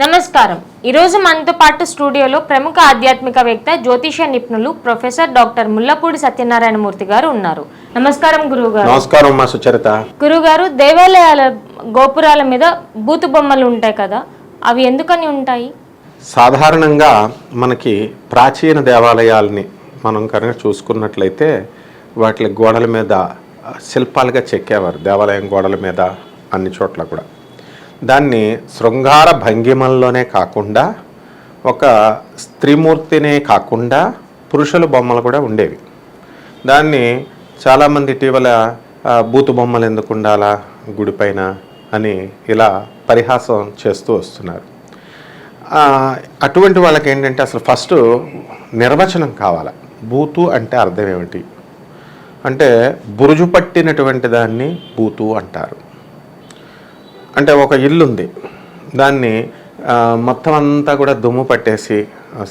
నమస్కారం. ఈరోజు మనతో పాటు స్టూడియోలో ప్రముఖ ఆధ్యాత్మికవేత్త జ్యోతిష నిపుణులు ప్రొఫెసర్ డాక్టర్ ముల్లపూడి సత్యనారాయణ మూర్తి గారు ఉన్నారు. నమస్కారం గురువు గారు నమస్కారం మా సుచరిత. గురుగారు దేవాలయాల గోపురాల మీద బూతు బొమ్మలు ఉంటాయి కదా అవి ఎందుకని ఉంటాయి? సాధారణంగా మనకి ప్రాచీన దేవాలయాల్ని మనం కనుక చూసుకున్నట్లయితే వాటి గోడల మీద శిల్పాలుగా చెక్కేవారు దేవాలయం గోడల మీద అన్ని చోట్ల కూడా. దాన్ని శృంగార భంగిమల్లోనే కాకుండా ఒక స్త్రీమూర్తినే కాకుండా పురుషుల బొమ్మలు కూడా ఉండేవి. దాన్ని చాలామంది ఇటీవల బూతు బొమ్మలు ఎందుకు ఉండాలా గుడిపైన అని ఇలా పరిహాసం చేస్తూ వస్తున్నారు. అటువంటి వాళ్ళకి ఏంటంటే అసలు ఫస్ట్ నిర్వచనం కావాలి. బూతు అంటే అర్థం ఏమిటి? అంటే బురుజు పట్టినటువంటి దాన్ని బూతు అంటారు. అంటే ఒక ఇల్లు ఉంది దాన్ని మొత్తం అంతా కూడా దుమ్ము పట్టేసి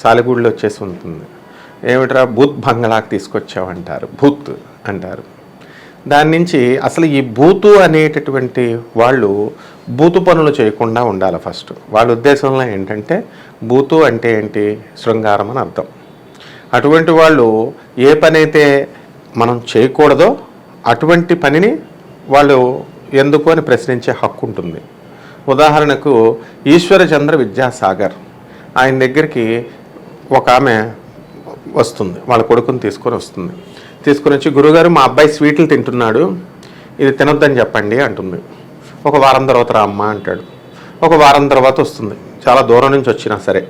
సాలిగూడిలో వచ్చేసి ఉంటుంది. ఏమిట్రా? భూత్ బంగ్లాకి తీసుకొచ్చావంటారు. భూత్ అంటారు. దాని నుంచి అసలు ఈ బూతు అనేటటువంటి వాళ్ళు బూతు పనులు చేయకుండా ఉండాలి ఫస్ట్. వాళ్ళ ఉద్దేశంలో ఏంటంటే బూతు అంటే ఏంటి? శృంగారం అని అర్థం. అటువంటి వాళ్ళు ఏ పని అయితే మనం చేయకూడదో అటువంటి పనిని వాళ్ళు ఎందుకు అని ప్రశ్నించే హక్కు ఉంటుంది. ఉదాహరణకు ఈశ్వరచంద్ర విద్యాసాగర్ ఆయన దగ్గరికి ఒక ఆమె వస్తుంది వాళ్ళ కొడుకుని తీసుకొని వస్తుంది. తీసుకొని వచ్చి గురుగారు మా అబ్బాయి స్వీట్లు తింటున్నాడు ఇది తినొద్దని చెప్పండి అంటుంది. ఒక వారం తర్వాత రా అమ్మ అంటాడు. ఒక వారం తర్వాత వస్తుంది. చాలా దూరం నుంచి వచ్చినా సరే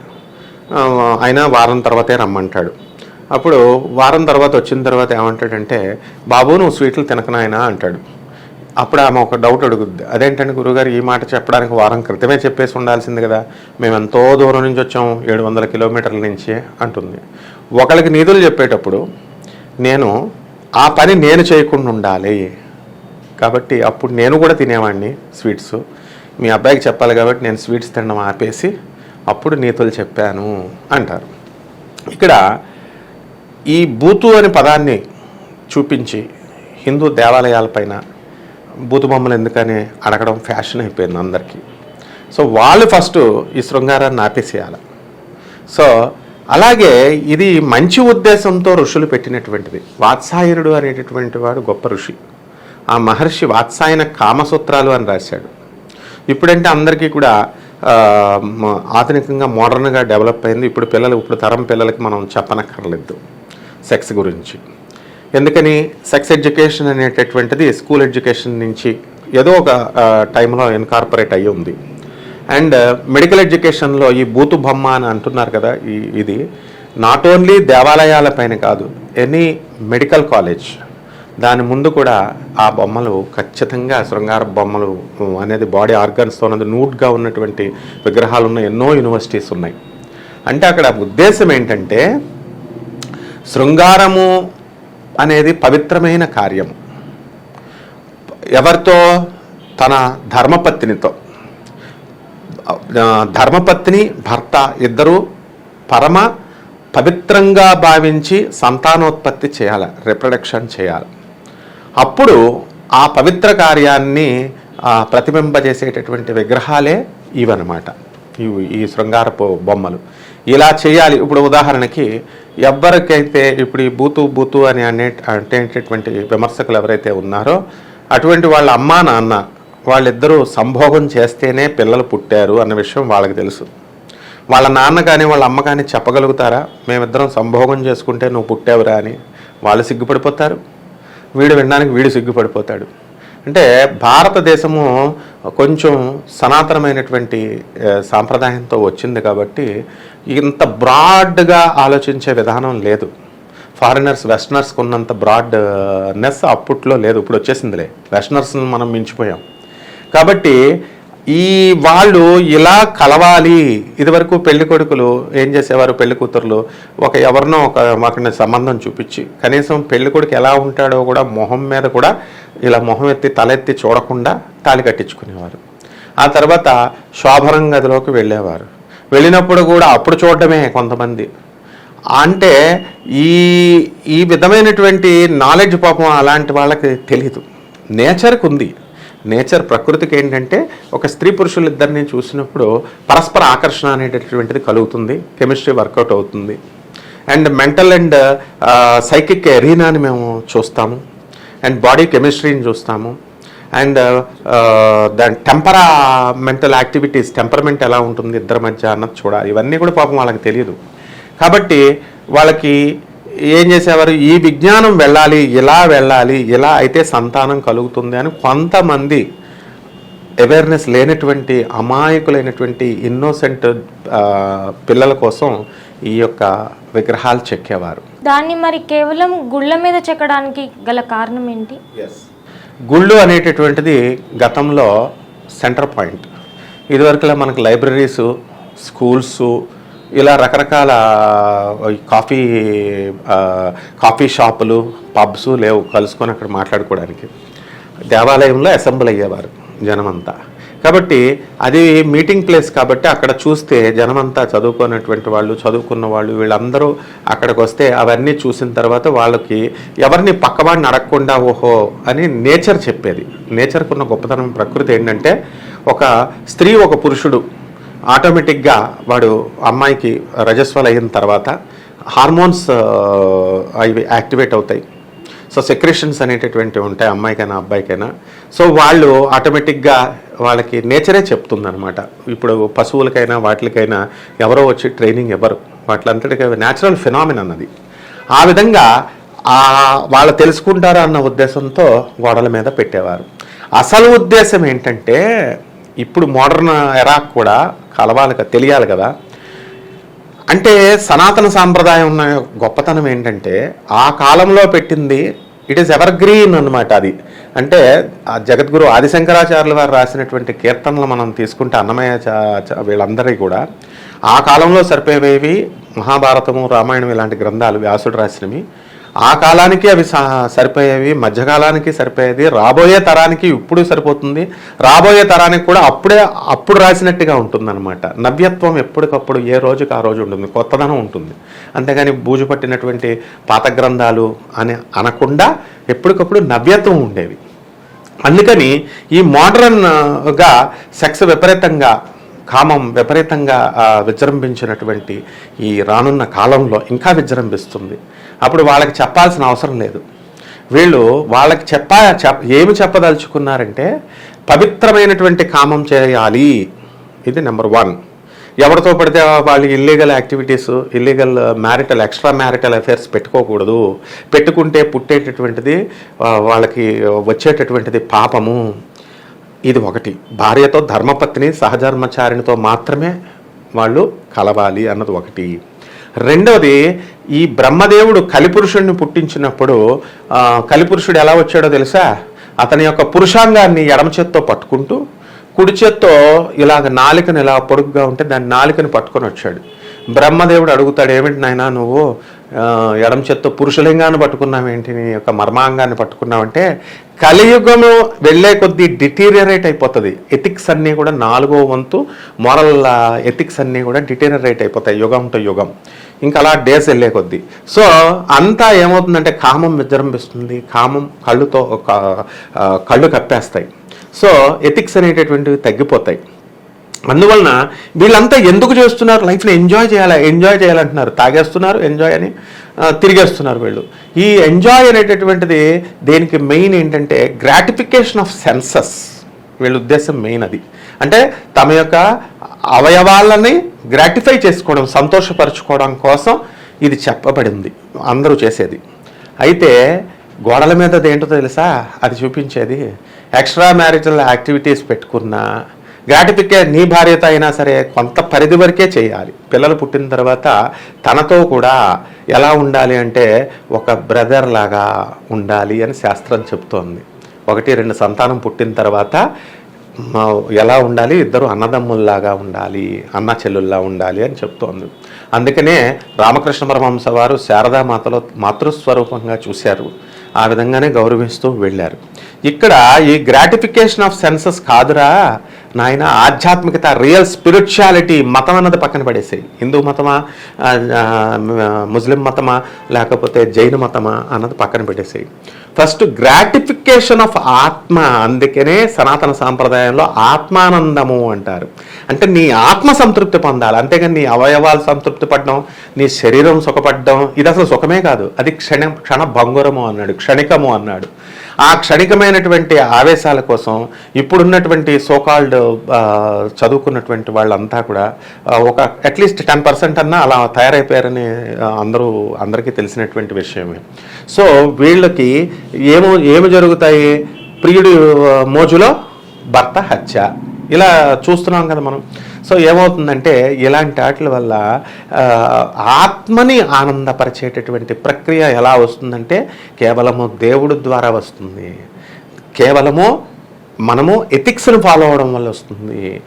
అయినా వారం తర్వాతే రమ్మంటాడు. అప్పుడు వారం తర్వాత వచ్చిన తర్వాత ఏమంటాడంటే బాబు నువ్వు స్వీట్లు తినకనాయనా అంటాడు. అప్పుడు ఆమె ఒక డౌట్ అడుగుద్ది. అదేంటంటే గురుగారు ఈ మాట చెప్పడానికి వారం క్రితమే చెప్పేసి ఉండాల్సింది కదా. మేము ఎంతో దూరం నుంచి వచ్చాం ఏడు వందల కిలోమీటర్ల నుంచి అంటుంది. ఒకళ్ళకి నీతులు చెప్పేటప్పుడు నేను ఆ పని నేను చేయకుండా ఉండాలి. కాబట్టి అప్పుడు నేను కూడా తినేవాడిని స్వీట్స్. మీ అబ్బాయికి చెప్పాలి కాబట్టి నేను స్వీట్స్ తినడం ఆపేసి అప్పుడు నీతులు చెప్పాను అంటారు. ఇక్కడ ఈ బూతు అనే పదాన్ని చూపించి హిందూ దేవాలయాలపైన బూతు బొమ్మలు ఎందుకని అడగడం ఫ్యాషన్ అయిపోయింది అందరికీ. సో వాళ్ళు ఫస్ట్ ఈ శృంగారాన్ని ఆపేసేయాలి సో అలాగే ఇది మంచి ఉద్దేశంతో ఋషులు పెట్టినటువంటిది. వాత్సాయనుడు అనేటటువంటి వాడు గొప్ప ఋషి. ఆ మహర్షి వాత్సాయన కామసూత్రాలు అని రాశాడు. ఇప్పుడంటే అందరికీ కూడా ఆధునికంగా మోడర్న్గా డెవలప్ అయింది. ఇప్పుడు పిల్లలు ఇప్పుడు తరం పిల్లలకి మనం చెప్పనక్కర్లేదు. సెక్స్ గురించి. ఎందుకని సెక్స్ ఎడ్యుకేషన్ అనేటటువంటిది స్కూల్ ఎడ్యుకేషన్ నుంచి ఏదో ఒక టైంలో ఇన్కార్పొరేట్ అయ్యి ఉంది. అండ్ మెడికల్ ఎడ్యుకేషన్లో ఈ బూతు బొమ్మ అని అంటున్నారు కదా ఈ ఇది నాట్ ఓన్లీ దేవాలయాలపైన కాదు ఎనీ మెడికల్ కాలేజ్ దాని ముందు కూడా ఆ బొమ్మలు ఖచ్చితంగా శృంగార బొమ్మలు అనేది బాడీ ఆర్గన్స్తో ఉన్నది నూట్గా ఉన్నటువంటి విగ్రహాలు ఉన్న ఎన్నో యూనివర్సిటీస్ ఉన్నాయి. అంటే అక్కడ ఉద్దేశం ఏంటంటే శృంగారము అనేది పవిత్రమైన కార్యము ఎవరితో? తన ధర్మపత్నితో. ధర్మపత్ని భర్త ఇద్దరు పరమ పవిత్రంగా భావించి సంతానోత్పత్తి చేయాలి రిప్రొడక్షన్ చేయాలి. అప్పుడు ఆ పవిత్ర కార్యాన్ని ప్రతిబింబ ప్రతిబింబజేసేటటువంటి విగ్రహాలే ఇవన్నమాట. ఈ శృంగారపు బొమ్మలు. ఇలా చేయాలి. ఇప్పుడు ఉదాహరణకి ఎవరికైతే ఇప్పుడు ఈ బూతు బూతు అని అనే అనేటటువంటి విమర్శకులు ఎవరైతే ఉన్నారో అటువంటి వాళ్ళ అమ్మా నాన్న వాళ్ళిద్దరూ సంభోగం చేస్తేనే పిల్లలు పుట్టారు అన్న విషయం వాళ్ళకి తెలుసు. వాళ్ళ నాన్న కానీ వాళ్ళ అమ్మ కానీ చెప్పగలుగుతారా? మేమిద్దరం సంభోగం చేసుకుంటే నువ్వు పుట్టావురా అని వాళ్ళు సిగ్గుపడిపోతారు. వీడు వినడానికి వీడు సిగ్గుపడిపోతాడు. అంటే భారతదేశము కొంచెం సనాతనమైనటువంటి సాంప్రదాయంతో వచ్చింది కాబట్టి ఇంత బ్రాడ్గా ఆలోచించే విధానం లేదు. ఫారినర్స్ వెస్టర్నర్స్కి ఉన్నంత బ్రాడ్నెస్ అప్పట్లో లేదు. ఇప్పుడు వచ్చేసిందిలే. వెస్టర్నర్స్ని మనం మించిపోయాం. కాబట్టి ఈ వాళ్ళు ఇలా కలవాలి. ఇదివరకు పెళ్ళి కొడుకులు ఏం చేసేవారు? పెళ్ళి కూతురులు ఒక ఎవరినో ఒక ఒకరిని సంబంధం చూపించి కనీసం పెళ్ళి కొడుకు ఎలా ఉంటాడో కూడా మొహం మీద కూడా ఇలా మొహం ఎత్తి తలెత్తి చూడకుండా తాళి కట్టించుకునేవారు. ఆ తర్వాత శోభరం గదిలోకి వెళ్ళేవారు. వెళ్ళినప్పుడు కూడా అప్పుడు చూడడమే కొంతమంది. అంటే ఈ ఈ విధమైనటువంటి నాలెడ్జ్ పాపం అలాంటి వాళ్ళకి తెలియదు నేచర్కి ఉంది. నేచర్ ప్రకృతికి ఏంటంటే ఒక స్త్రీ పురుషులు ఇద్దరిని చూసినప్పుడు పరస్పర ఆకర్షణ అనేటటువంటిది కలుగుతుంది. కెమిస్ట్రీ వర్కౌట్ అవుతుంది. అండ్ మెంటల్ అండ్ సైకిక్ ఎరీనాని మేము చూస్తాము. అండ్ బాడీ కెమిస్ట్రీని చూస్తాము. అండ్ దాని టెంపరామెంటల్ యాక్టివిటీస్ టెంపర్మెంట్ ఎలా ఉంటుంది ఇద్దరి మధ్య అన్నది చూడాలి ఇవన్నీ కూడా పాపం వాళ్ళకి తెలియదు కాబట్టి వాళ్ళకి ఏం చేసేవారు? ఈ విజ్ఞానం వెళ్ళాలి ఇలా వెళ్ళాలి ఇలా అయితే సంతానం కలుగుతుంది అని కొంతమంది అవేర్నెస్ లేనటువంటి అమాయకులైనటువంటి ఇన్నోసెంట్ పిల్లల కోసం ఈ యొక్క విగ్రహాలు చెక్కేవారు. దాన్ని మరి కేవలం గుళ్ళ మీద చెక్కడానికి గల కారణం ఏంటి? గుళ్ళు అనేటటువంటిది గతంలో సెంటర్ పాయింట్. ఇదివరకులా మనకు లైబ్రరీసు స్కూల్స్ ఇలా రకరకాల కాఫీ కాఫీ షాపులు పబ్స్ లేవు. కలుసుకొని అక్కడ మాట్లాడుకోవడానికి. దేవాలయంలో అసెంబ్ల్ అయ్యేవారు జనమంతా. కాబట్టి అది మీటింగ్ ప్లేస్ కాబట్టి అక్కడ చూస్తే జనమంతా చదువుకున్నటువంటి వాళ్ళు చదువుకున్న వాళ్ళు వీళ్ళందరూ అక్కడికి వస్తే అవన్నీ చూసిన తర్వాత వాళ్ళకి ఎవరిని పక్కవాడిని అడగకుండా ఓహో అని నేచర్ చెప్పేది. నేచర్కు ఉన్న గొప్పతనం ప్రకృతి ఏంటంటే ఒక స్త్రీ ఒక పురుషుడు ఆటోమేటిక్గా వాడు అమ్మాయికి రజస్వలు అయిన తర్వాత హార్మోన్స్ అవి యాక్టివేట్ అవుతాయి. సో సెక్రేషన్స్ అనేటటువంటివి ఉంటాయి అమ్మాయికైనా అబ్బాయికైనా. సో వాళ్ళు ఆటోమేటిక్గా వాళ్ళకి నేచరే చెప్తుందనమాట ఇప్పుడు పశువులకైనా వాటికైనా ఎవరో వచ్చి ట్రైనింగ్ ఇవ్వరు. వాటిలంతటికీ న్యాచురల్ ఫినామిన్ అన్నది ఆ విధంగా వాళ్ళు తెలుసుకుంటారా అన్న ఉద్దేశంతో గోడల మీద పెట్టేవారు. అసలు ఉద్దేశం ఏంటంటే ఇప్పుడు మోడర్న్ ఎరాక్ కూడా కలవాలి కదా తెలియాలి కదా. అంటే సనాతన సాంప్రదాయం ఉన్న గొప్పతనం ఏంటంటే ఆ కాలంలో పెట్టింది ఇట్ ఈస్ ఎవర్ గ్రీన్ అనమాట అది. అంటే ఆ జగద్గురు ఆదిశంకరాచార్యుల వారు రాసినటువంటి కీర్తనలు మనం తీసుకుంటే అన్నమయ్య వీళ్ళందరికీ కూడా ఆ కాలంలో సరిపోయేవి మహాభారతము రామాయణం ఇలాంటి గ్రంథాలు వ్యాసుడు రాసినవి. ఆ కాలానికి అవి స- సరిపోయేవి మధ్యకాలానికి సరిపోయేది రాబోయే తరానికి ఇప్పుడు సరిపోతుంది. రాబోయే తరానికి కూడా అప్పుడే అప్పుడు రాసినట్టుగా ఉంటుందన్నమాట. నవ్యత్వం ఎప్పటికప్పుడు ఏ రోజుకి ఆ రోజు ఉంటుంది. కొత్తదనం ఉంటుంది. అంతేగాని బూజు పట్టినటువంటి పాత గ్రంథాలు అని అనకుండా ఎప్పటికప్పుడు నవ్యత్వం ఉండేవి. అందుకని ఈ మోడర్న్గా సెక్స్ విపరీతంగా కామం విపరీతంగా విజృంభించినటువంటి ఈ రానున్న కాలంలో ఇంకా విజృంభిస్తుంది. అప్పుడు వాళ్ళకి చెప్పాల్సిన అవసరం లేదు. వీళ్ళు వాళ్ళకి చెప్ప ఏమి చెప్పదలుచుకున్నారంటే పవిత్రమైనటువంటి కామం చేయాలి. ఇది నెంబర్ వన్. ఎవరితో పడితే వాళ్ళు illegal activities illegal marital extra marital affairs పెట్టుకోకూడదు. పెట్టుకుంటే పుట్టేటటువంటిది వాళ్ళకి వచ్చేటటువంటిది పాపము. ఇది ఒకటి. భార్యతో ధర్మపత్ని సహధర్మచారిణితో మాత్రమే వాళ్ళు కలవాలి అన్నది ఒకటి. రెండవది ఈ బ్రహ్మదేవుడు కలిపురుషుడిని పుట్టించినప్పుడు కలిపురుషుడు ఎలా వచ్చాడో తెలుసా? అతని యొక్క పురుషాంగాన్ని ఎడమ చేత్తో పట్టుకుంటూ కుడి చేత్తో ఇలాగ నాలికను ఇలా పొడుగ్గా ఉంటే దాని నాలికని పట్టుకొని వచ్చాడు. బ్రహ్మదేవుడు అడుగుతాడు ఏమిటి నాయన నువ్వు ఆ, ఎడమ చేత్తో పురుషలింగాన్ని పట్టుకున్నావేంటి నీ యొక్క మర్మాంగాన్ని పట్టుకున్నావంటే కలియుగము వెళ్ళే కొద్దీ డిటీరియరేట్ అయిపోతుంది. ఎథిక్స్ అన్నీ కూడా నాలుగో వంతు మోరల్ ఎథిక్స్ అన్నీ కూడా డిటీరియరేట్ అయిపోతాయి యుగం యుగం. ఇంకా అలా డేస్ వెళ్ళే కొద్దీ. సో అంతా ఏమవుతుందంటే కామం విజృంభిస్తుంది. కామం కళ్ళుతో ఒక కళ్ళు కప్పేస్తాయి. సో ఎథిక్స్ అనేటటువంటివి తగ్గిపోతాయి. అందువలన వీళ్ళంతా ఎందుకు చేస్తున్నారు? లైఫ్ని ఎంజాయ్ చేయాలి? ఎంజాయ్ చేయాలంటున్నారు. తాగేస్తున్నారు ఎంజాయ్ అని తిరిగేస్తున్నారు వీళ్ళు. ఈ ఎంజాయ్ అనేటటువంటిది దేనికి మెయిన్ ఏంటంటే గ్రాటిఫికేషన్ ఆఫ్ సెన్సస్. వీళ్ళ ఉద్దేశం మెయిన్ అది. అంటే తమ యొక్క అవయవాలని గ్రాటిఫై చేసుకోవడం సంతోషపరచుకోవడం కోసం ఇది చెప్పబడింది అందరూ చేసేది. అయితే గోడల మీద ఏంటో తెలుసా? అది చూపించేది ఎక్స్ట్రా మ్యారిటల్ యాక్టివిటీస్ పెట్టుకున్నా గ్రాటిఫికే నీ భార్యత అయినా సరే కొంత పరిధి వరకే చేయాలి. పిల్లలు పుట్టిన తర్వాత తనతో కూడా ఎలా ఉండాలి అంటే ఒక బ్రదర్ లాగా ఉండాలి అని శాస్త్రం చెప్తోంది. ఒకటి రెండు సంతానం పుట్టిన తర్వాత మా ఎలా ఉండాలి? ఇద్దరు అన్నదమ్ముల్లాగా ఉండాలి అన్న చెల్లుల్లా ఉండాలి అని చెప్తోంది. అందుకనే రామకృష్ణ పరమహంస వారు శారదామాతలో మాతృస్వరూపంగా చూశారు. ఆ విధంగానే గౌరవిస్తూ వెళ్ళారు. ఇక్కడ ఈ గ్రాటిఫికేషన్ ఆఫ్ సెన్సెస్ కాదురా. నాయన ఆధ్యాత్మికత రియల్ స్పిరిచువాలిటీ మతం అన్నది పక్కన పడేసాయి. హిందూ మతమా ముస్లిం మతమా లేకపోతే జైన మతమా అన్నది పక్కన పెట్టేసాయి. ఫస్ట్ గ్రాటిఫికేషన్ ఆఫ్ ఆత్మ అందుకనే సనాతన సాంప్రదాయంలో ఆత్మానందము అంటారు. అంటే నీ ఆత్మ సంతృప్తి పొందాలి. అంతేగాని నీ అవయవాలు సంతృప్తి పడడం నీ శరీరం సుఖపడడం ఇది అసలు సుఖమే కాదు. అది క్షణ క్షణ భంగురము అన్నాడు క్షణికము అన్నాడు. ఆ క్షణికమైనటువంటి ఆవేశాల కోసం ఇప్పుడున్నటువంటి సోకాల్డ్ చదువుకున్నటువంటి వాళ్ళంతా కూడా ఒక అట్లీస్ట్ టెన్ పర్సెంట్ అన్నా అలా తయారైపోయారని అందరూ అందరికీ తెలిసినటువంటి విషయమే. సో వీళ్ళకి ఏమో ఏమి జరుగుతాయి? ప్రియుడు మోజులో భర్త హత్య. ఇలా చూస్తున్నాం కదా మనం. సో ఏమవుతుందంటే ఇలాంటి వాటి వల్ల ఆత్మని ఆనందపరిచేటటువంటి ప్రక్రియ ఎలా వస్తుందంటే కేవలము దేవుడు ద్వారా వస్తుంది. కేవలము మనము ఎథిక్స్ను ఫాలో అవడం వల్ల వస్తుంది.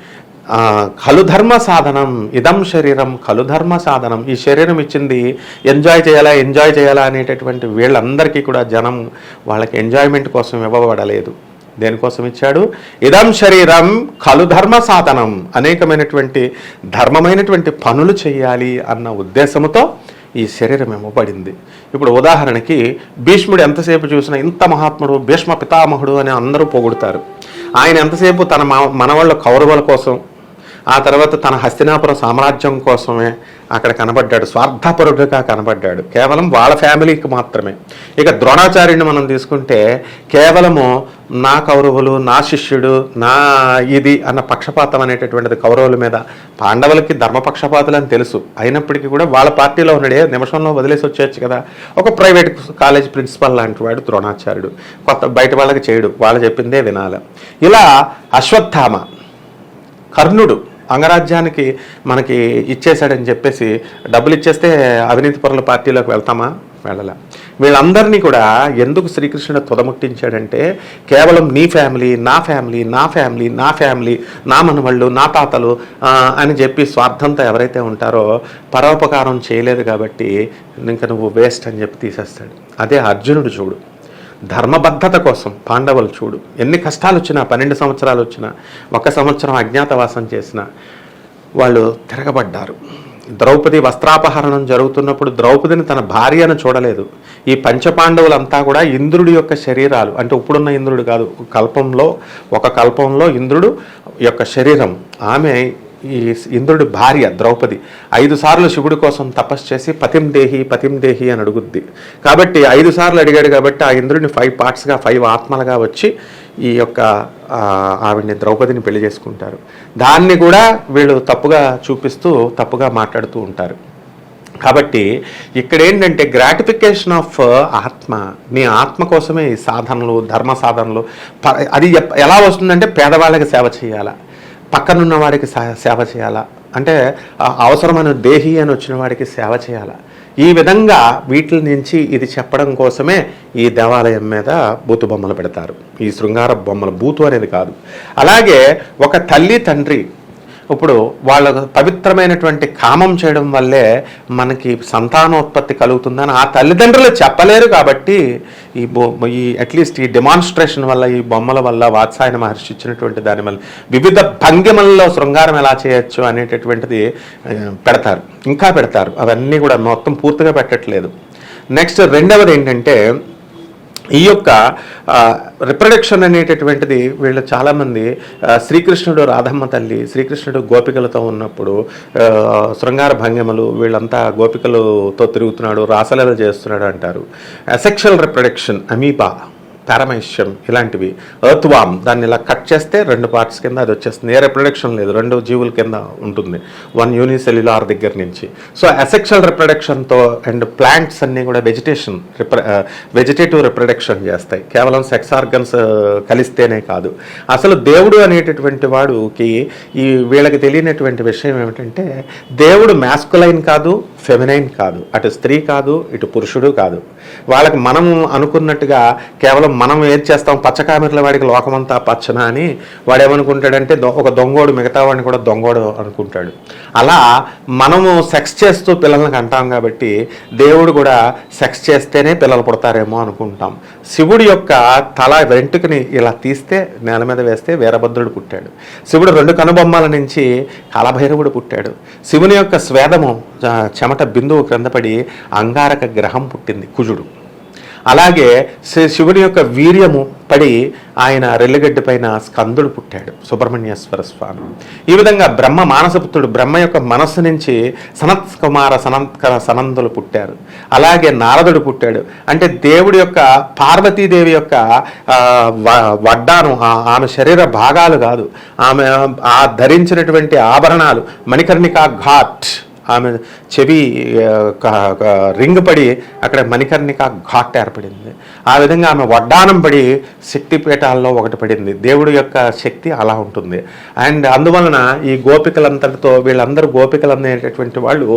ఆ, కలుధర్మ సాధనం ఇదం శరీరం కలుధర్మ సాధనం. ఈ శరీరం ఇచ్చింది ఎంజాయ్ చేయాలా ఎంజాయ్ చేయాలా అనేటటువంటి వీళ్ళందరికీ కూడా జనం వాళ్ళకి ఎంజాయ్మెంట్ కోసం ఇవ్వబడలేదు. దేనికోసం ఇచ్చాడు? ఇదం శరీరం కలు ధర్మ సాధనం. అనేకమైనటువంటి ధర్మమైనటువంటి పనులు చేయాలి అన్న ఉద్దేశంతో ఈ శరీరం ఇవ్వబడింది ఇప్పుడు ఉదాహరణకి భీష్ముడు ఎంతసేపు చూసినా ఇంత మహాత్ముడు భీష్మ పితామహుడు అని అందరూ పొగుడుతారు. ఆయన ఎంతసేపు తన మా- మనవాళ్ళ కౌరవుల కోసం ఆ తర్వాత తన హస్తినాపురం సామ్రాజ్యం కోసమే అక్కడ కనబడ్డాడు. స్వార్థపరుడుగా కనబడ్డాడు. కేవలం వాళ్ళ ఫ్యామిలీకి మాత్రమే. ఇక ద్రోణాచార్యుని మనం తీసుకుంటే కేవలము నా కౌరవులు నా శిష్యుడు నా ఇది అన్న పక్షపాతం అనేటటువంటిది కౌరవుల మీద. పాండవులకి ధర్మపక్షపాతులు అని తెలుసు. అయినప్పటికీ కూడా వాళ్ళ పార్టీలో ఉన్నాడే. నిమిషంలో వదిలేసి వచ్చేయచ్చు కదా. ఒక ప్రైవేట్ కాలేజ్ ప్రిన్సిపల్ లాంటి వాడు ద్రోణాచార్యుడు. కొత్త బయట వాళ్ళకి చేయడు. వాళ్ళు చెప్పిందే వినాలి. ఇలా అశ్వత్థామ కర్ణుడు అంగరాజ్యానికి మనకి ఇచ్చేశాడని చెప్పేసి డబ్బులు ఇచ్చేస్తే అవినీతి పరుల పార్టీలోకి వెళ్తామా? వెళ్ళలే. వీళ్ళందరినీ కూడా ఎందుకు శ్రీకృష్ణుడు తుదముట్టించాడంటే కేవలం నీ ఫ్యామిలీ నా ఫ్యామిలీ నా ఫ్యామిలీ నా ఫ్యామిలీ నా మనవళ్ళు నా తాతలు అని చెప్పి స్వార్థంతో ఎవరైతే ఉంటారో పరోపకారం చేయలేదు కాబట్టి ఇంకా నువ్వు వేస్ట్ అని చెప్పి తీసేస్తాడు. అదే అర్జునుడు చూడు. ధర్మబద్ధత కోసం పాండవులు చూడు. ఎన్ని కష్టాలు వచ్చినా పన్నెండు సంవత్సరాలు వచ్చినా ఒక సంవత్సరం అజ్ఞాతవాసం చేసిన వాళ్ళు తిరగబడ్డారు. ద్రౌపది వస్త్రాపహరణం జరుగుతున్నప్పుడు ద్రౌపదిని తన భార్యను చూడలేదు. ఈ పంచపాండవులంతా కూడా ఇంద్రుడి యొక్క శరీరాలు అంటే ఇప్పుడున్న ఇంద్రుడు కాదు కల్పంలో ఒక కల్పంలో ఇంద్రుడు యొక్క శరీరం. ఆమె ఈ ఇంద్రుడి భార్య ద్రౌపది ఐదు సార్లు శివుడి కోసం తపస్సు చేసి పతిం దేహి పతిం దేహి అని అడుగుద్ది. కాబట్టి ఐదు సార్లు అడిగాడు కాబట్టి ఆ ఇంద్రుడిని ఫైవ్ పార్ట్స్గా ఫైవ్ ఆత్మలుగా వచ్చి ఈ యొక్క ఆవిడ్ని ద్రౌపదిని పెళ్ళి చేసుకుంటారు. దాన్ని కూడా వీళ్ళు తప్పుగా చూపిస్తూ తప్పుగా మాట్లాడుతూ ఉంటారు. కాబట్టి ఇక్కడ ఏంటంటే గ్రాటిఫికేషన్ ఆఫ్ uh, ఆత్మ నీ ఆత్మ కోసమే ఈ సాధనలు ధర్మ సాధనలు ప- అది ఎప్- ఎలా వస్తుందంటే పేదవాళ్ళకి సేవ చేయాలా. పక్కనున్న వాడికి సేవ చేయాలా? అంటే అవసరమైన దేహి అని వచ్చిన వాడికి సేవ చేయాలా? ఈ విధంగా వీటి నుంచి ఇది చెప్పడం కోసమే ఈ దేవాలయం మీద బూతు బొమ్మలు పెడతారు. ఈ శృంగార బొమ్మలు బూతు అనేది కాదు. అలాగే ఒక తల్లి తండ్రి ఇప్పుడు వాళ్ళ పవిత్రమైనటువంటి కామం చేయడం వల్లే మనకి సంతానోత్పత్తి కలుగుతుందని ఆ తల్లిదండ్రులు చెప్పలేరు కాబట్టి ఈ బొ ఈ అట్లీస్ట్ ఈ డెమాన్స్ట్రేషన్ వల్ల ఈ బొమ్మల వల్ల వాత్సాయన మహర్షి ఇచ్చినటువంటి దాని వల్ల వివిధ భంగిమల్లో శృంగారం ఎలా చేయొచ్చు అనేటటువంటిది పెడతారు. ఇంకా పెడతారు. అవన్నీ కూడా మొత్తం పూర్తిగా పెట్టట్లేదు. నెక్స్ట్ రెండవది ఏంటంటే ఈ యొక్క రిప్రొడక్షన్ అనేటటువంటిది వీళ్ళు చాలామంది శ్రీకృష్ణుడు రాధమ్మ తల్లి శ్రీకృష్ణుడు గోపికలతో ఉన్నప్పుడు శృంగార భంగిమలు వీళ్ళంతా గోపికలతో తిరుగుతున్నాడు రాసలలు చేస్తున్నాడు అంటారు. అసెక్షువల్ రిప్రొడక్షన్ అమీబా పారమైష్యం ఇలాంటివి. ఎర్త్వామ్ దాన్ని ఇలా కట్ చేస్తే రెండు పార్ట్స్ కింద అది వచ్చేస్తుంది. ఏ రిప్రొడక్షన్ లేదు రెండు జీవుల కింద ఉంటుంది. వన్ యూనిసెల్యులార్ దగ్గర నుంచి. సో అసెక్షువల్ రిప్రొడక్షన్తో అండ్ ప్లాంట్స్ అన్నీ కూడా వెజిటేషన్ వెజిటేటివ్ రిప్రొడక్షన్ చేస్తాయి. కేవలం సెక్స్ ఆర్గన్స్ uh, కలిస్తేనే కాదు. అసలు దేవుడు అనేటటువంటి వాడుకి ఈ వీళ్ళకి తెలియనటువంటి విషయం ఏమిటంటే దేవుడు మ్యాస్కులైన్ కాదు ఫెమినైన్ కాదు. అటు స్త్రీ కాదు ఇటు పురుషుడు కాదు. వాళ్ళకి మనం అనుకున్నట్టుగా కేవలం మనం ఏది చేస్తాం? పచ్చకామెర్ల వాడికి లోకమంతా పచ్చన అని వాడు ఏమనుకుంటాడంటే దొ- ఒక దొంగోడు మిగతా వాడిని కూడా దొంగోడు అనుకుంటాడు. అలా మనము సెక్స్ చేస్తూ పిల్లల్ని అంటాం కాబట్టి దేవుడు కూడా సెక్స్ చేస్తేనే పిల్లలు పుడతారేమో అనుకుంటాం. శివుడి యొక్క తల వెంట్రుకని ఇలా తీస్తే నేల మీద వేస్తే వీరభద్రుడు పుట్టాడు. శివుడు రెండు కనుబొమ్మల నుంచి కాలభైరవుడు పుట్టాడు. శివుని యొక్క స్వేదము చెమట బిందువు క్రిందపడి అంగారక గ్రహం పుట్టింది కుజుడు. అలాగే శివుని యొక్క వీర్యము పడి ఆయన రెల్లిగడ్డ పైన స్కందుడు పుట్టాడు సుబ్రహ్మణ్యేశ్వర స్వామి. ఈ విధంగా బ్రహ్మ మానసపుత్రుడు బ్రహ్మ యొక్క మనస్సు నుంచి సనత్ కుమార సనంత సనందులు పుట్టారు. అలాగే నారదుడు పుట్టాడు. అంటే దేవుడి యొక్క పార్వతీదేవి యొక్క వడ్డాను ఆమె శరీర భాగాలు కాదు. ఆమె ఆ ధరించినటువంటి ఆభరణాలు మణికర్ణికా ఘాట్. ఆమె చెవి రింగ్ పడి అక్కడ మణికర్ణిక ఘాట్ ఏర్పడింది. ఆ విధంగా ఆమె వడ్డానం పడి శక్తిపీఠాల్లో ఒకటి పడింది. దేవుడి యొక్క శక్తి అలా ఉంటుంది. అండ్ అందువలన ఈ గోపికలంతటితో వీళ్ళందరూ గోపికలు అనేటటువంటి వాళ్ళు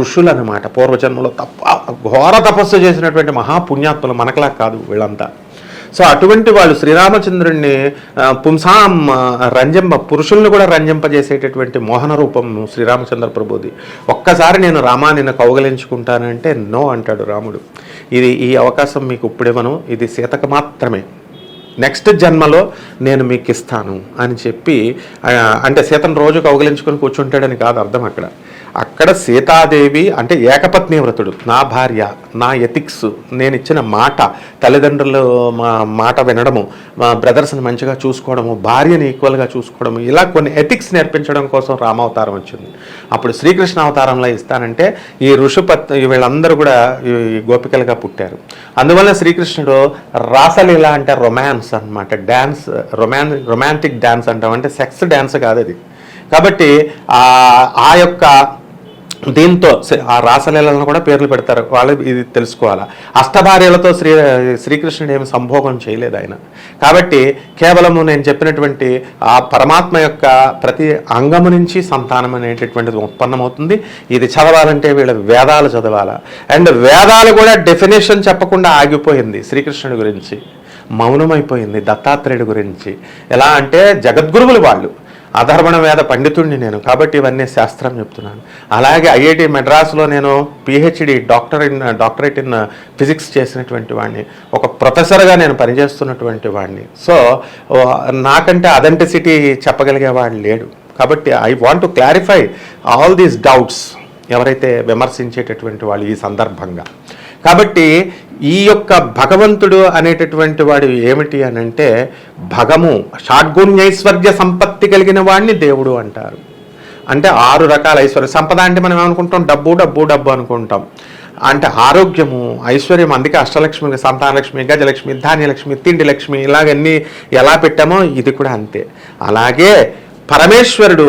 ఋషులు అనమాట పూర్వజన్మలో తప్ప ఘోర తపస్సు చేసినటువంటి మహాపుణ్యాత్ములు మనకలా కాదు వీళ్ళంతా. సో అటువంటి వాళ్ళు శ్రీరామచంద్రుడిని పుంసాం ఆ, రంజింప పురుషుల్ని కూడా రంజింపజేసేటటువంటి మోహన రూపం శ్రీరామచంద్ర ప్రభుది. ఒక్కసారి నేను రామా నిన్ను కౌగలించుకుంటానంటే నో అంటాడు రాముడు. ఇది ఈ అవకాశం మీకు ఇప్పుడివ్వను ఇది సీతకు మాత్రమే. నెక్స్ట్ జన్మలో నేను మీకు ఇస్తాను అని చెప్పి అంటే సీతను రోజు కౌగలించుకొని కూర్చుంటాడని కాదు అర్థం అక్కడ. అక్కడ సీతాదేవి అంటే ఏకపత్ని వ్రతుడు. నా భార్య నా ఎథిక్స్ నేను ఇచ్చిన మాట తల్లిదండ్రులు మా మాట వినడము మా బ్రదర్స్ని మంచిగా చూసుకోవడము భార్యని ఈక్వల్గా చూసుకోవడము ఇలా కొన్ని ఎథిక్స్ నేర్పించడం కోసం రామావతారం వచ్చింది. అప్పుడు శ్రీకృష్ణ అవతారంలో ఇస్తానంటే ఈ ఋషుపత్ వీళ్ళందరూ కూడా ఈ గోపికలుగా పుట్టారు. అందువల్ల శ్రీకృష్ణుడు రాసలీల అంటే రొమాన్స్ అనమాట డ్యాన్స్ రొమాన్ రొమాంటిక్ డ్యాన్స్ అంటాం. అంటే సెక్స్ డ్యాన్స్ కాదు అది. కాబట్టి ఆ యొక్క దీంతో ఆ రాసలీలను కూడా పేర్లు పెడతారు. వాళ్ళు ఇది తెలుసుకోవాలా? అష్టభార్యలతో శ్రీ శ్రీకృష్ణుడు ఏమి సంభోగం చేయలేదు ఆయన. కాబట్టి కేవలము నేను చెప్పినటువంటి ఆ పరమాత్మ యొక్క ప్రతి అంగము నుంచి సంతానం అనేటటువంటిది ఉత్పన్నమవుతుంది. ఇది చదవాలంటే వీళ్ళ వేదాలు చదవాలా? అండ్ వేదాలు కూడా డెఫినేషన్ చెప్పకుండా ఆగిపోయింది శ్రీకృష్ణుడి గురించి. మౌనమైపోయింది దత్తాత్రేయుడి గురించి. ఎలా అంటే జగద్గురువులు వాళ్ళు. అధర్వణ వేద పండితుడిని నేను కాబట్టి ఇవన్నీ శాస్త్రం చెప్తున్నాను. అలాగే ఐఐటి మెడ్రాస్లో నేను PhD doctor in doctorate in physics చేసినటువంటి వాడిని ఒక ప్రొఫెసర్గా నేను పనిచేస్తున్నటువంటి వాడిని సో నాకంటే అథెంటిసిటీ చెప్పగలిగేవాడు లేడు. కాబట్టి I want to clarify all these doubts ఎవరైతే విమర్శించేటటువంటి వాళ్ళు ఈ సందర్భంగా. కాబట్టి ఈ యొక్క భగవంతుడు అనేటటువంటి వాడు ఏమిటి అని అంటే భగము షాడ్గుణ్యైశ్వర్య సంపత్తి కలిగిన వాడిని దేవుడు అంటారు. అంటే ఆరు రకాల ఐశ్వర్య సంపద అంటే మనం ఏమనుకుంటాం? డబ్బు డబ్బు డబ్బు అనుకుంటాం. అంటే ఆరోగ్యము ఐశ్వర్యం అందుకే అష్టలక్ష్మి సంతానలక్ష్మి గజలక్ష్మి ధాన్యలక్ష్మి తిండి లక్ష్మి ఇలాగన్నీ ఎలా పెట్టామో ఇది కూడా అంతే. అలాగే పరమేశ్వరుడు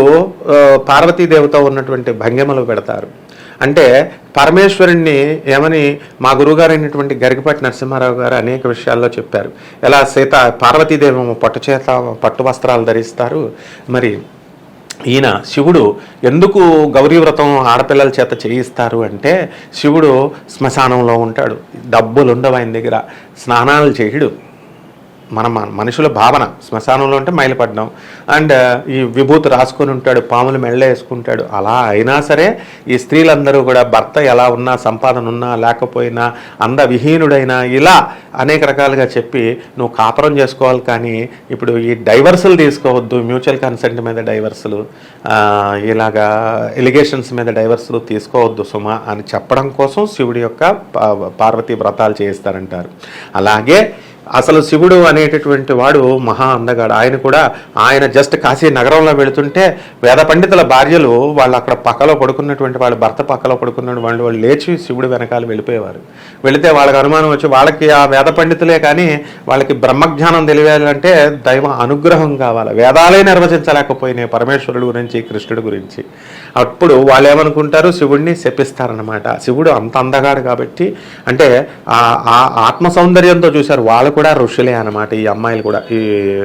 ఆ, పార్వతీదేవితో ఉన్నటువంటి భంగిమలు పెడతారు. అంటే పరమేశ్వరుణ్ణి ఏమని మా గురువుగారు అయినటువంటి గరికపాటి నరసింహారావు గారు అనేక విషయాల్లో చెప్పారు. ఎలా సీత పార్వతీదేవి పట్టుచేత పట్టు చేత పట్టు వస్త్రాలు ధరిస్తారు. మరి ఈయన శివుడు ఎందుకు గౌరీ వ్రతం ఆడపిల్లల చేత చేయిస్తారు అంటే శివుడు శ్మశానంలో ఉంటాడు. డబ్బులు ఉండవు ఆయన దగ్గర. స్నానాలు చేయడు. మన మనుషుల భావన శ్మశానంలో ఉంటే మైలపడ్డాం. అండ్ ఈ విభూతి రాసుకొని ఉంటాడు పాములు మెళ్ళ వేసుకుంటాడు. అలా అయినా సరే ఈ స్త్రీలందరూ కూడా భర్త ఎలా ఉన్నా సంపాదన ఉన్నా లేకపోయినా అంద విహీనుడైనా ఇలా అనేక రకాలుగా చెప్పి నువ్వు కాపురం చేసుకోవాలి కానీ ఇప్పుడు ఈ డైవర్సులు తీసుకోవద్దు మ్యూచువల్ కన్సెంట్ మీద డైవర్సులు ఇలాగా ఎలిగేషన్స్ మీద డైవర్సులు తీసుకోవద్దు సుమా అని చెప్పడం కోసం శివుడి యొక్క పార్వతీ వ్రతాలు చేయిస్తారంటారు. అలాగే అసలు శివుడు అనేటటువంటి వాడు మహా అందగాడు. ఆయన కూడా ఆయన జస్ట్ కాశీ నగరంలో వెళుతుంటే వేద పండితుల భార్యలు వాళ్ళు అక్కడ పక్కలో పడుకున్నటువంటి వాళ్ళ భర్త పక్కలో పడుకున్న వాళ్ళు వాళ్ళు లేచి శివుడు వెనకాల వెళ్ళిపోయేవారు. వెళితే వాళ్ళకి అనుమానం వచ్చి వాళ్ళకి ఆ వేద పండితులే కానీ వాళ్ళకి బ్రహ్మజ్ఞానం తెలియాలంటే దైవ అనుగ్రహం కావాలి. వేదాలే నిర్వచించలేకపోయినాయి పరమేశ్వరుడు గురించి కృష్ణుడి గురించి. అప్పుడు వాళ్ళు ఏమనుకుంటారు శివుడిని శపిస్తారనమాట శివుడు అంత అందగాడు కాబట్టి అంటే ఆ ఆత్మ సౌందర్యంతో చూశారు. వాళ్ళు కూడా ఋషులే అనమాట ఈ అమ్మాయిలు కూడా ఈ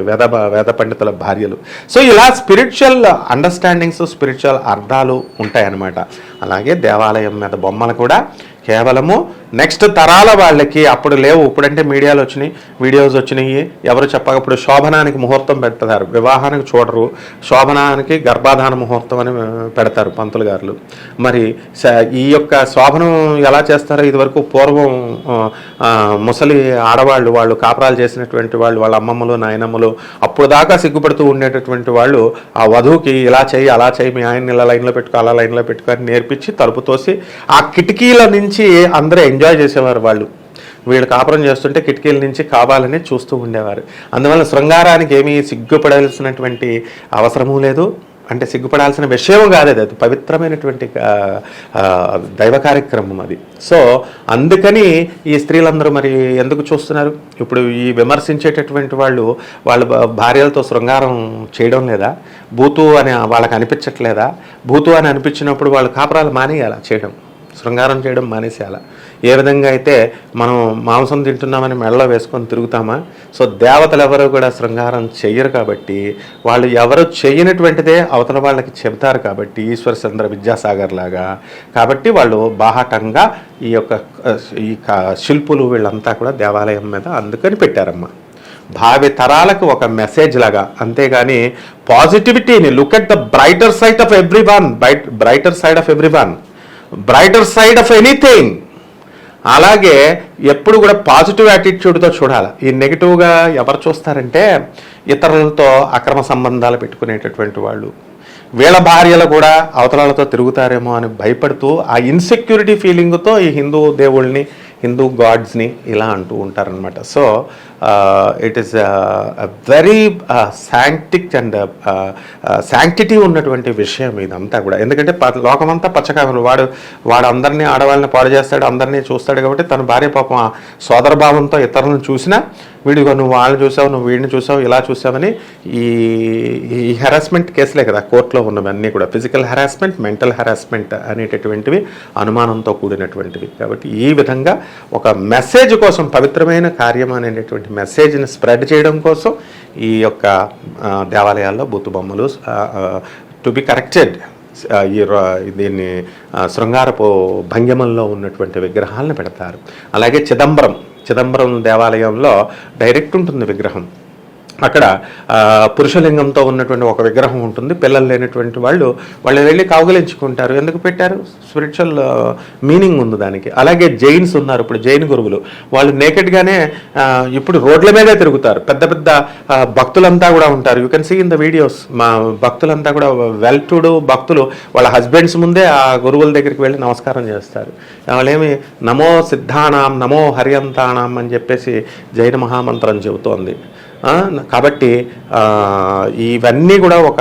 వేద వేద పండితుల భార్యలు. సో ఇలా స్పిరిచువల్ అండర్స్టాండింగ్స్ స్పిరిచువల్ అర్థాలు ఉంటాయన్నమాట. అలాగే దేవాలయం మీద బొమ్మలు కూడా కేవలము నెక్స్ట్ తరాల వాళ్ళకి అప్పుడు లేవు. ఇప్పుడంటే మీడియాలు వచ్చినాయి వీడియోస్ వచ్చినాయి. ఎవరు చెప్పకపోతే శోభనానికి ముహూర్తం పెడతారు వివాహానికి చూడరు. శోభనానికి గర్భాధాన ముహూర్తం అని పెడతారు పంతులు గారులు మరి స- ఈ యొక్క శోభనం ఎలా చేస్తారో ఇదివరకు పూర్వం ముసలి ఆడవాళ్ళు వాళ్ళు కాపురాలు చేసినటువంటి వాళ్ళు వాళ్ళ అమ్మమ్మలు నాయనమ్మలు అప్పుడు దాకా సిగ్గుపడుతూ ఉండేటటువంటి వాళ్ళు ఆ వధువుకి ఇలా చేయి అలా చేయి మీ ఆయన ఇలా లైన్లో పెట్టుకో అలా లైన్లో పెట్టుకో అని నేర్పించి తలుపు తోసి ఆ కిటికీల నుంచి అందరూ ఎంజాయ్ చేసేవారు వాళ్ళు. వీళ్ళు కాపురం చేస్తుంటే కిటికీల నుంచి కావాలని చూస్తూ ఉండేవారు. అందువల్ల శృంగారానికి ఏమీ సిగ్గుపడాల్సినటువంటి అవసరమూ లేదు. అంటే సిగ్గుపడాల్సిన విషయం కాదు అది. అది పవిత్రమైనటువంటి దైవ కార్యక్రమం అది. సో అందుకని ఈ స్త్రీలందరూ మరి ఎందుకు చూస్తున్నారు? ఇప్పుడు ఈ విమర్శించేటటువంటి వాళ్ళు వాళ్ళ భా- భార్యలతో శృంగారం చేయడం లేదా? భూతు అని వాళ్ళకి అనిపించట్లేదా? భూతు అని అనిపించినప్పుడు వాళ్ళు కాపురాలు మానేయాలా చేయడం? శృంగారం చేయడం మానేసేయాల ఏ విధంగా అయితే మనం మాంసం తింటున్నామని మెడలో వేసుకొని తిరుగుతామా? సో దేవతలు ఎవరు కూడా శృంగారం చెయ్యరు కాబట్టి వాళ్ళు ఎవరు చేయనటువంటిదే అవతల వాళ్ళకి చెబుతారు కాబట్టి ఈశ్వర చంద్ర విద్యాసాగర్ లాగా. కాబట్టి వాళ్ళు బాహటంగా ఈ యొక్క ఈ శిల్పులు వీళ్ళంతా కూడా దేవాలయం మీద అందుకని పెట్టారమ్మా. భావి తరాలకు ఒక మెసేజ్ లాగా. అంతేగాని పాజిటివిటీని look at the brighter side of everyone brighter side of everyone brighter side of anything. అలాగే ఎప్పుడు కూడా పాజిటివ్ యాటిట్యూడ్తో చూడాలి. ఈ నెగిటివ్గా ఎవరు చూస్తారంటే ఇతరులతో అక్రమ సంబంధాలు పెట్టుకునేటటువంటి వాళ్ళు. వీళ్ళ భార్యలు కూడా అవతలాలతో తిరుగుతారేమో అని భయపడుతూ ఆ ఇన్సెక్యూరిటీ ఫీలింగ్తో ఈ హిందూ దేవుళ్ళని హిందూ గాడ్స్ని ఇలా అంటూ ఉంటారనమాట సో ఇట్ ఈస్ వెరీ శాంక్టిక్ అండ్ శాంక్టిటీ ఉన్నటువంటి విషయం ఇదంతా కూడా. ఎందుకంటే లోకమంతా పచ్చకామలు వాడు వాడు అందరినీ ఆడవాళ్ళని పాడు చేస్తాడు అందరినీ చూస్తాడు కాబట్టి తన భార్య పాపం ఆ భావంతో ఇతరులను చూసినా వీడిగా నువ్వు వాళ్ళని చూసావు నువ్వు వీడిని చూసావు ఇలా చూసావని ఈ ఈ హెరాస్మెంట్ కేసులే కదా కోర్టులో ఉన్నవన్నీ కూడా. ఫిజికల్ హెరాస్మెంట్ మెంటల్ హెరాస్మెంట్ అనేటటువంటివి అనుమానంతో కూడినటువంటివి. కాబట్టి ఈ విధంగా ఒక మెసేజ్ కోసం పవిత్రమైన కార్యం అనేటటువంటి మెసేజ్ని స్ప్రెడ్ చేయడం కోసం ఈ యొక్క దేవాలయాల్లో బూతు బొమ్మలు టు బి కరెక్టెడ్ ఈ దీన్ని శృంగారపు భంగిమల్లో ఉన్నటువంటి విగ్రహాలను పెడతారు. అలాగే చిదంబరం చిదంబరం దేవాలయంలో డైరెక్ట్ ఉంటుంది విగ్రహం. అక్కడ పురుషలింగంతో ఉన్నటువంటి ఒక విగ్రహం ఉంటుంది. పిల్లలు లేనటువంటి వాళ్ళు వాళ్ళు వెళ్ళి కౌగలించుకుంటారు. ఎందుకు పెట్టారు? స్పిరిచువల్ మీనింగ్ ఉంది దానికి. అలాగే జైన్స్ ఉన్నారు ఇప్పుడు జైన్ గురువులు. వాళ్ళు నేకెడ్గానే ఇప్పుడు రోడ్ల మీదే తిరుగుతారు. పెద్ద పెద్ద భక్తులంతా కూడా ఉంటారు. You can see in the videos మా భక్తులంతా కూడా వెల్ టు డూ భక్తులు. వాళ్ళ హస్బెండ్స్ ముందే ఆ గురువుల దగ్గరికి వెళ్ళి నమస్కారం చేస్తారు. వాళ్ళేమి నమో సిద్ధానాం నమో హరియంతానాం అని చెప్పేసి జైన మహామంత్రం చెబుతోంది. కాబట్టి ఇవన్నీ కూడా ఒక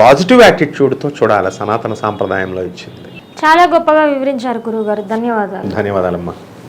పాజిటివ్ యాటిట్యూడ్తో చూడాలి. సనాతన సాంప్రదాయంలో ఇచ్చింది. చాలా గొప్పగా వివరించారు గురువు గారు ధన్యవాదాలు. ధన్యవాదాలమ్మా.